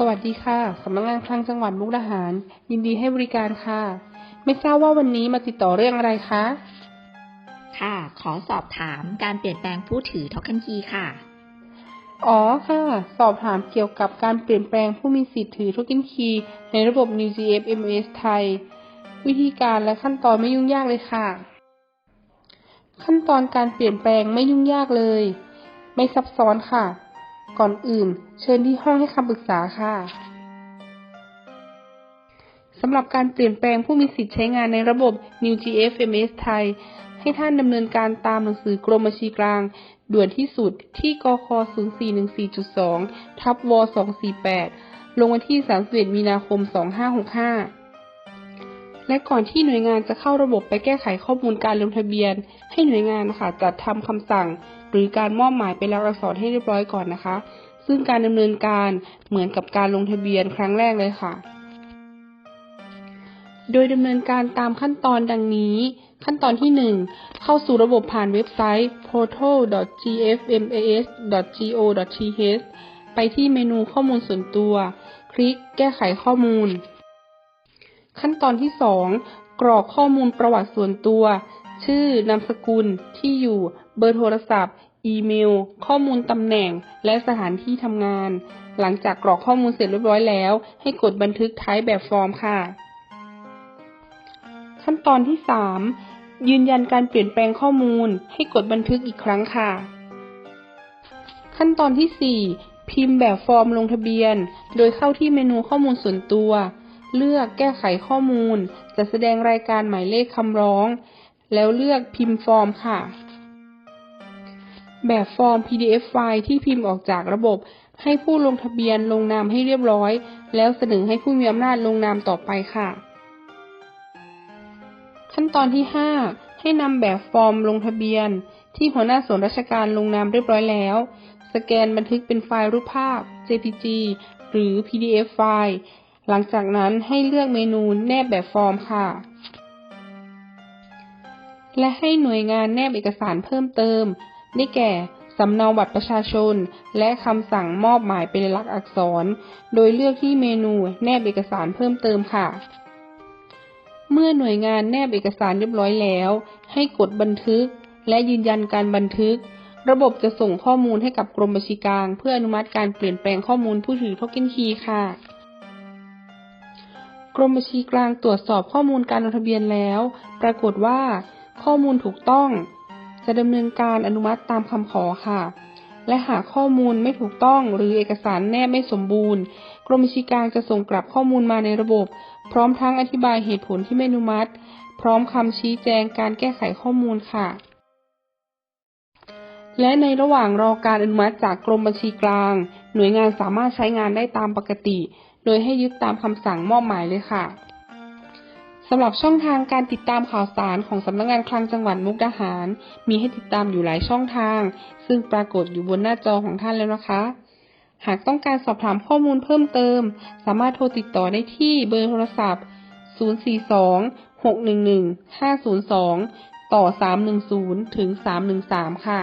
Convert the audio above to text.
สวัสดีค่ะ สำนักงานคลังจังหวัดมุกดาหาร ยินดีให้บริการค่ะ ไม่ทราบว่าวันนี้มาติดต่อเรื่องอะไรคะ ค่ะ ขอสอบถามการเปลี่ยนแปลงผู้ถือ Token Key ค่ะ อ๋อค่ะ สอบถามเกี่ยวกับการเปลี่ยนแปลงผู้มีสิทธิ์ถือ Token Key ในระบบ New GF MS ไทย วิธีการและขั้นตอนไม่ยุ่งยากเลยค่ะ ขั้นตอนการเปลี่ยนแปลงไม่ยุ่งยากเลย ไม่ซับซ้อนค่ะ ก่อนอื่น เชิญที่ห้องให้คำปรึกษาค่ะสำหรับการเปลี่ยนแปลงผู้มีสิทธิ์ใช้งานในระบบ New GF MS ไทย ให้ท่านดำเนินการตามหนังสือกรมบัญชีกลาง ด่วนที่สุดที่กค0414.2 ทับว 248 ลงวันที่ 31 มีนาคม 2565 และก่อนที่หน่วยงานจะเข้าระบบไปแก้ไขข้อมูลการลงทะเบียน ให้หน่วยงานนะคะจัดทำคำสั่ง หรือการมอบหมายเป็นลายลักษณ์อักษรให้เรียบร้อยก่อนนะคะ ซึ่งการดำเนินการเหมือนกับการลงทะเบียนครั้งแรกเลยค่ะ โดยดำเนินการตามขั้นตอนดังนี้ ขั้นตอนที่ 1 เข้าสู่ระบบผ่านเว็บไซต์ portal.gfmas.go.th ไปที่เมนูข้อมูลส่วนตัว คลิกแก้ไขข้อมูล ขั้นตอนที่ 2 กรอกข้อมูลประวัติส่วนตัว ชื่อ นามสกุล ที่อยู่ เบอร์โทรศัพท์ อีเมล ข้อมูลตำแหน่ง และสถานที่ทำงาน หลังจากกรอกข้อมูลเสร็จเรียบร้อยแล้ว ให้กดบันทึกท้ายแบบฟอร์มค่ะ ขั้นตอนที่ 3 ยืนยันการเปลี่ยนแปลงข้อมูล ให้กดบันทึกอีกครั้งค่ะ ขั้นตอนที่ 4 พิมพ์แบบฟอร์มลงทะเบียน โดยเข้าที่เมนูข้อมูลส่วนตัว เลือกแก้ไขข้อมูล จะแสดงรายการหมายเลขคำร้อง แล้วเลือกพิมพ์ฟอร์มค่ะ แบบฟอร์ม PDF ไฟล์ที่พิมพ์ออกจากระบบ ให้ผู้ลงทะเบียนลงนามให้เรียบร้อย แล้วเสนอให้ผู้มีอำนาจลงนามต่อไปค่ะ ขั้นตอนที่ 5 ให้นำแบบฟอร์มลงทะเบียน ที่หัวหน้าส่วนราชการลงนามเรียบร้อยแล้ว สแกนบันทึกเป็นไฟล์รูปภาพ JPG หรือ PDF ไฟล์ หลังจากนั้นให้เลือกเมนูแนบแบบฟอร์มค่ะ และให้หน่วยงานแนบเอกสารเพิ่มเติม ได้แก่สำเนาบัตรประชาชน และคำสั่งมอบหมายเป็นหลักษณ์อักษร โดยเลือกที่เมนูแนบเอกสารเพิ่มเติมค่ะ เมื่อหน่วยงานแนบเอกสารเรียบร้อยแล้ว ให้กดบันทึก และยืนยันการบันทึก ระบบจะส่งข้อมูลให้กับกรมบัญชีกลาง เพื่ออนุมัติการเปลี่ยนแปลงข้อมูลผู้ถือโทเค็นคีย์ค่ะ รมบัญชีกลางตรวจสอบข้อมูลการลงทะเบียนแล้ว ปรากฏว่า ข้อมูลถูกต้อง จะดำเนินการอนุมัติตามคำขอค่ะ และหากข้อมูลไม่ถูกต้องหรือเอกสารแนบไม่สมบูรณ์ กรมบัญชีกลางจะส่งกลับข้อมูลมาในระบบ พร้อมทั้งอธิบายเหตุผลที่ไม่อนุมัติ พร้อมคำชี้แจงการแก้ไขข้อมูลค่ะ และในระหว่างรอการอนุมัติจากกรมบัญชีกลาง หน่วยงานสามารถใช้งานได้ตามปกติ โดยให้ยึดตามคำสั่งมอบหมายเลยค่ะสำหรับช่องทางการติดตามข่าวสารของสำนักงานคลังจังหวัดมุกดาหาร มีให้ติดตามอยู่หลายช่องทาง ซึ่งปรากฏอยู่บนหน้าจอของท่านแล้วนะคะ หากต้องการสอบถามข้อมูลเพิ่มเติม สามารถโทรติดต่อได้ที่เบอร์โทรศัพท์ 042 611 502 ต่อ 310 ถึง 313 ค่ะ